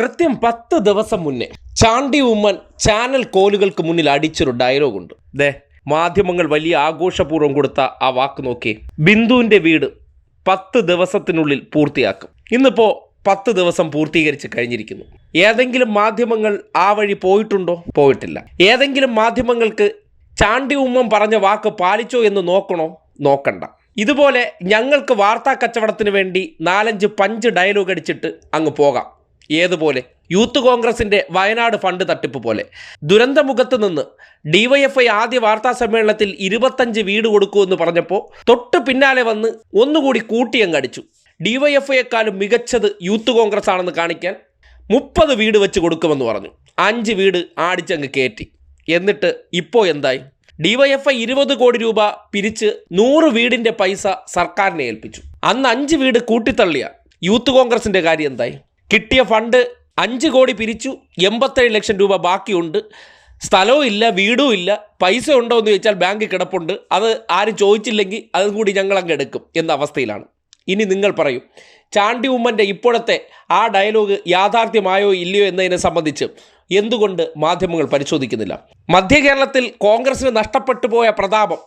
കൃത്യം പത്ത് ദിവസം മുന്നേ ചാണ്ടി ഉമ്മൻ ചാനൽ കോലുകൾക്ക് മുന്നിൽ അടിച്ചൊരു ഡയലോഗുണ്ട്. ദേ മാധ്യമങ്ങൾ വലിയ ആഘോഷപൂർവം കൊടുത്ത ആ വാക്ക് നോക്കി. ബിന്ദുവിന്റെ വീട് പത്ത് ദിവസത്തിനുള്ളിൽ പൂർത്തിയാക്കും. ഇന്നിപ്പോൾ പത്ത് ദിവസം പൂർത്തീകരിച്ച് കഴിഞ്ഞിരിക്കുന്നു. ഏതെങ്കിലും മാധ്യമങ്ങൾ ആ വഴി പോയിട്ടുണ്ടോ? പോയിട്ടില്ല. ഏതെങ്കിലും മാധ്യമങ്ങൾക്ക് ചാണ്ടി ഉമ്മൻ പറഞ്ഞ വാക്ക് പാലിച്ചോ എന്ന് നോക്കണോ? നോക്കണ്ട. ഇതുപോലെ ഞങ്ങൾക്ക് വാർത്താ കച്ചവടത്തിന് വേണ്ടി നാലഞ്ച് പഞ്ച് ഡയലോഗ് അടിച്ചിട്ട് അങ്ങ് പോകാം. ഏതുപോലെ? യൂത്ത് കോൺഗ്രസിന്റെ വയനാട് ഫണ്ട് തട്ടിപ്പ് പോലെ. ദുരന്തമുഖത്ത് നിന്ന് ഡിവൈഎഫ്ഐ ആദ്യ വാർത്താ സമ്മേളനത്തിൽ ഇരുപത്തഞ്ച് വീട് കൊടുക്കുമെന്ന് പറഞ്ഞപ്പോൾ തൊട്ട് പിന്നാലെ വന്ന് ഒന്നുകൂടി കൂട്ടിയങ്ങടിച്ചു ഡിവൈഎഫ്ഐയെക്കാളും മികച്ചത് യൂത്ത് കോൺഗ്രസ് ആണെന്ന് കാണിക്കാൻ മുപ്പത് വീട് വെച്ച് കൊടുക്കുമെന്ന് പറഞ്ഞു. അഞ്ച് വീട് ആടിച്ചങ്ങ് കയറ്റി എന്നിട്ട് ഇപ്പോൾ എന്തായി? ഡിവൈഎഫ്ഐ ഇരുപത് കോടി രൂപ പിരിച്ച് നൂറ് വീടിന്റെ പൈസ സർക്കാരിനെ ഏൽപ്പിച്ചു. അന്ന് അഞ്ച് വീട് കൂട്ടിത്തള്ളിയ യൂത്ത് കോൺഗ്രസിന്റെ കാര്യം എന്തായി? കിട്ടിയ ഫണ്ട് അഞ്ച് കോടി പിരിച്ചു എൺപത്തേഴ് ലക്ഷം രൂപ ബാക്കിയുണ്ട്. സ്ഥലവും ഇല്ല വീടും ഇല്ല. പൈസ ഉണ്ടോ എന്ന് ചോദിച്ചാൽ ബാങ്കിൽ കിടപ്പുണ്ട്. അത് ആരും ചോദിച്ചില്ലെങ്കിൽ അതും കൂടി ഞങ്ങൾ അങ്ങ് എടുക്കും എന്ന അവസ്ഥയിലാണ്. ഇനി നിങ്ങൾ പറയും ചാണ്ടി ഉമ്മന്റെ ഇപ്പോഴത്തെ ആ ഡയലോഗ് യാഥാർത്ഥ്യമായോ ഇല്ലയോ എന്നതിനെ സംബന്ധിച്ച് എന്തുകൊണ്ട് മാധ്യമങ്ങൾ പരിശോധിക്കുന്നില്ല? മധ്യ കേരളത്തിൽ കോൺഗ്രസിന് നഷ്ടപ്പെട്ടു പോയ പ്രതാപം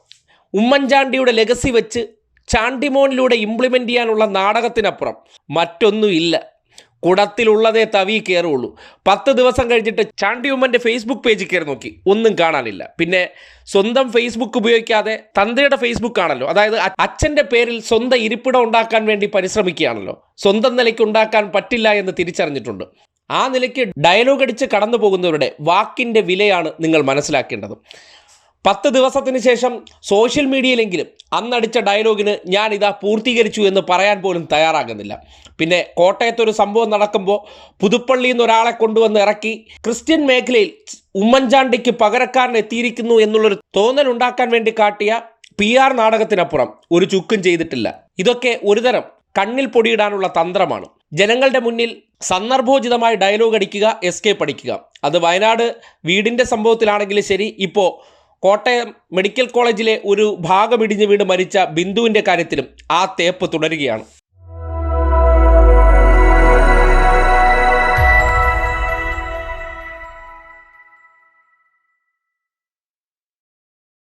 ഉമ്മൻചാണ്ടിയുടെ ലെഗസി വെച്ച് ചാണ്ടിമോനിലൂടെ ഇംപ്ലിമെന്റ് ചെയ്യാനുള്ള നാടകത്തിനപ്പുറം മറ്റൊന്നുമില്ല. കുടത്തിലുള്ളതേ തവി കയറുള്ളൂ പത്ത് ദിവസം കഴിഞ്ഞിട്ട് ചാണ്ടി ഉമ്മന്റെ ഫേസ്ബുക്ക് പേജിൽ കയറി നോക്കി. ഒന്നും കാണാനില്ല. പിന്നെ സ്വന്തം ഫേസ്ബുക്ക് ഉപയോഗിക്കാതെ തന്ത്രിയുടെ ഫേസ്ബുക്ക് ആണല്ലോ. അതായത് അച്ഛന്റെ പേരിൽ സ്വന്തം ഇരിപ്പിടം ഉണ്ടാക്കാൻ വേണ്ടി പരിശ്രമിക്കുകയാണല്ലോ. സ്വന്തം നിലയ്ക്ക് ഉണ്ടാക്കാൻ പറ്റില്ല എന്ന് തിരിച്ചറിഞ്ഞിട്ടുണ്ട്. ആ നിലയ്ക്ക് ഡയലോഗ് അടിച്ച് കടന്നു പോകുന്നവരുടെ വാക്കിന്റെ വിലയാണ് നിങ്ങൾ മനസ്സിലാക്കേണ്ടത്. പത്ത് ദിവസത്തിന് ശേഷം സോഷ്യൽ മീഡിയയിലെങ്കിലും അന്നടിച്ച ഡയലോഗിന് ഞാൻ ഇതാ പൂർത്തീകരിച്ചു എന്ന് പറയാൻ പോലും തയ്യാറാകുന്നില്ല. പിന്നെ കോട്ടയത്തൊരു സംഭവം നടക്കുമ്പോൾ പുതുപ്പള്ളിയിൽ നിന്ന് ഒരാളെ കൊണ്ടുവന്ന് ഇറക്കി ക്രിസ്ത്യൻ മേഖലയിൽ ഉമ്മൻചാണ്ടിക്ക് പകരക്കാരൻ എത്തിയിരിക്കുന്നു എന്നുള്ളൊരു തോന്നൽ ഉണ്ടാക്കാൻ വേണ്ടി കാട്ടിയ പി ആർ നാടകത്തിനപ്പുറം ഒരു ചുക്കും ചെയ്തിട്ടില്ല. ഇതൊക്കെ ഒരുതരം കണ്ണിൽ പൊടിയിടാനുള്ള തന്ത്രമാണ്. ജനങ്ങളുടെ മുന്നിൽ സന്ദർഭോചിതമായി ഡയലോഗ് അടിക്കുക എസ്കേപ്പ് അടിക്കുക അത് വയനാട് വീടിന്റെ സംഭവത്തിലാണെങ്കിലും ശരി ഇപ്പോൾ കോട്ടയം മെഡിക്കൽ കോളേജിലെ ഒരു ഭാഗമിടിഞ്ഞ് വീണ് മരിച്ച ബിന്ദുവിന്റെ കാര്യത്തിലും ആ തേപ്പ് തുടരുകയാണ്.